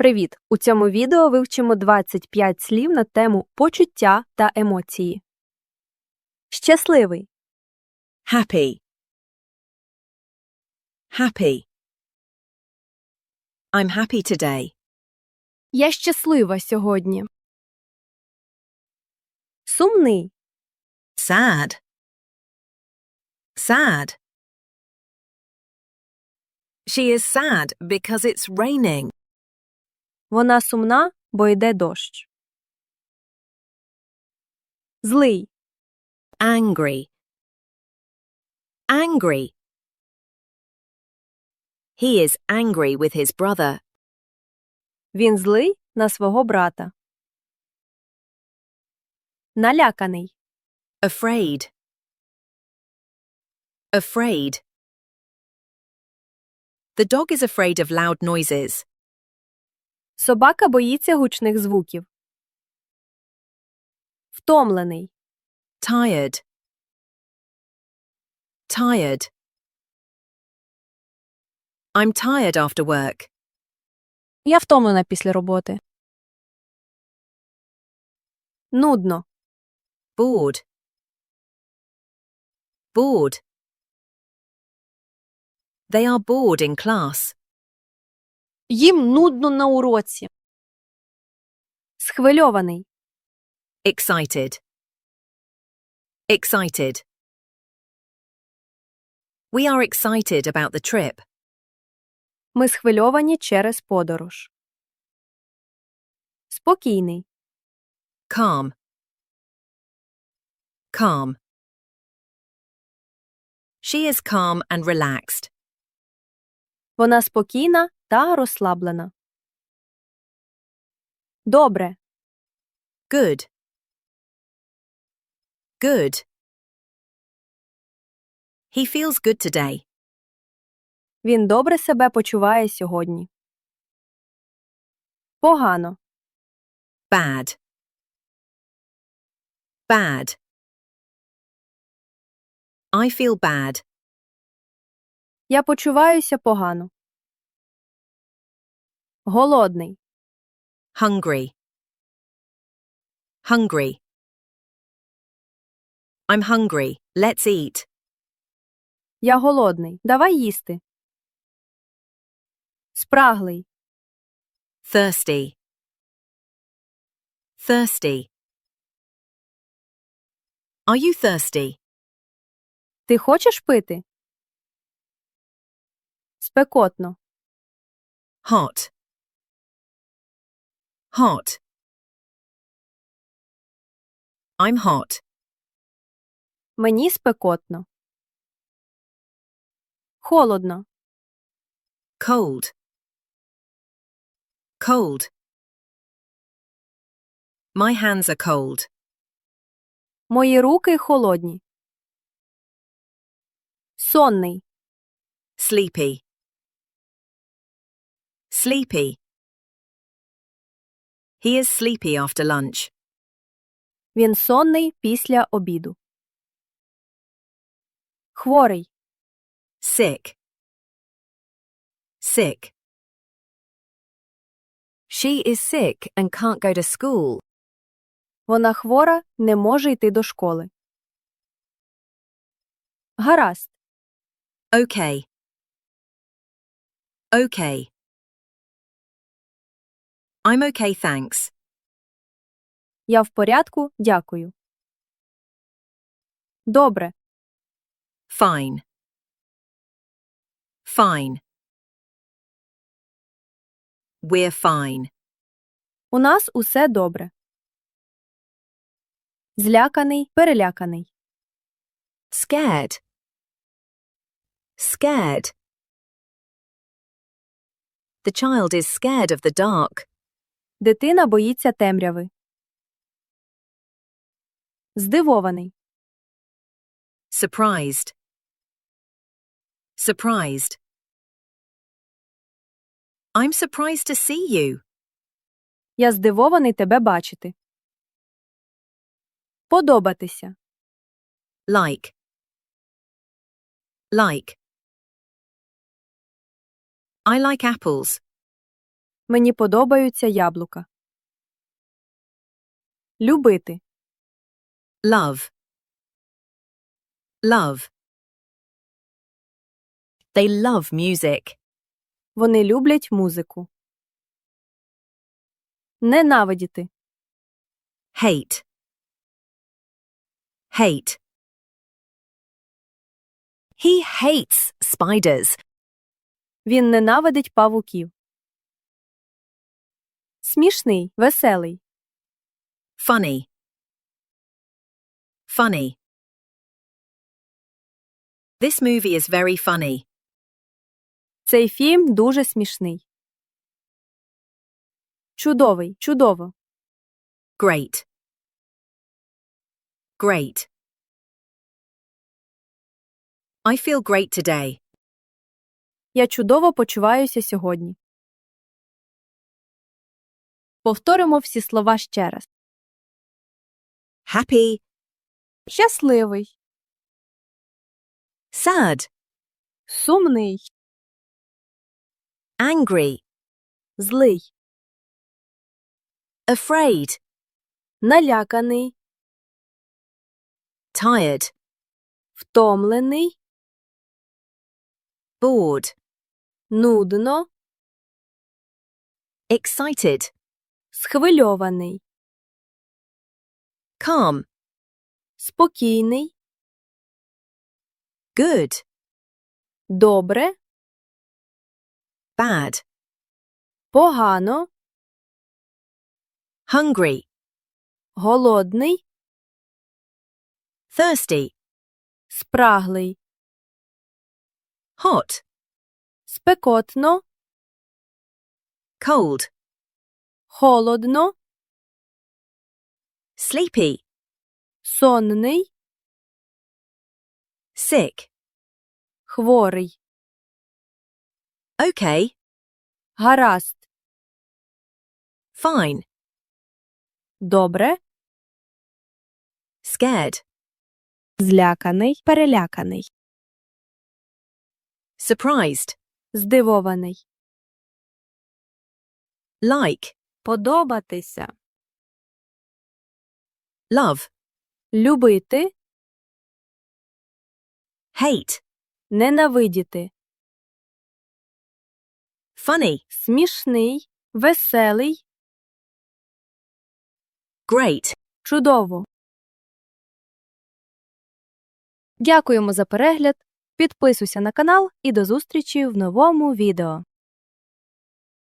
Привіт! У цьому відео вивчимо 25 слів на тему почуття та емоції. Щасливий, Happy. Happy. I'm happy today. я щаслива сьогодні. Сумний, Sad. Sad. She is sad because it's raining. вона сумна, бо йде дощ. Злий, Angry. Angry. He is angry with his brother. він злий на свого брата. Наляканий, Afraid. Afraid. The dog is afraid of loud noises. Собака боїться гучних звуків. Втомлений, Tired. Tired. I'm tired after work. я втомлена після роботи. Нудно, Bored. Bored. They are bored in class. Їм нудно на уроці. Схвильований, Excited. Excited. We are excited about the trip. Ми схвильовані через подорож. Спокійний, Calm. Calm. She is calm and relaxed. вона спокійна та розслаблена. Добре, Good. Good. He feels good today. він добре себе почуває сьогодні. Погано, Bad. Bad. I feel bad. я почуваюся погано. Голодний, Hungry. Hungry. I'm hungry. Let's eat. я голодний. Давай їсти. Спраглий, Thirsty. Thirsty. Are you thirsty? ти хочеш пити? Спекотно, Hot. Hot. I'm hot. мені спекотно. Холодно, Cold. Cold. My hands are cold. мої руки холодні. Сонний, Sleepy. Sleepy. He is sleepy after lunch. він сонний після обіду. Хворий, Sick. Sick. She is sick and can't go to school. Вона хвора, не може йти до школи. Гаразд, Okay. Okay. I'm okay, thanks. я в порядку, дякую. Добре, Fine. Fine. We're fine. у нас усе добре. Зляканий, переляканий. Scared. Scared. The child is scared of the dark. Дитина боїться темряви. Здивований. Surprised. Surprised. I'm surprised to see you. Я здивований тебе бачити. Подобатися. Like. Like. I like apples. Мені подобаються яблука. Любити. Love. Love. They love music. Вони люблять музику. Ненавидіти. Hate. Hate. He hates spiders. Він ненавидить павуків. Смішний, веселий. Funny. Funny. This movie is very funny. Цей фільм дуже смішний. Чудовий, чудово. Great. Great. I feel great today. Я чудово почуваюся сьогодні. Повторимо всі слова ще раз. Happy. Щасливий, Sad. сумний, Angry. злий, Afraid. наляканий, Tired. втомлений, Bored. нудно, Excited. Схвильований, Calm. спокійний, Good. добре, Bad. погано, Hungry. голодний, Thirsty. спраглий, Hot. спекотно, Cold. Холодно, Sleepy. сонний, Sick. хворий, Okay. гаразд, Fine. добре, Scared. зляканий, переляканий, Surprised. здивований, Like. Подобатися, Love. любити, Hate. ненавидіти, Funny. смішний, веселий, Great. чудово. Дякуємо за перегляд. Підписуйся на канал і до зустрічі в новому відео.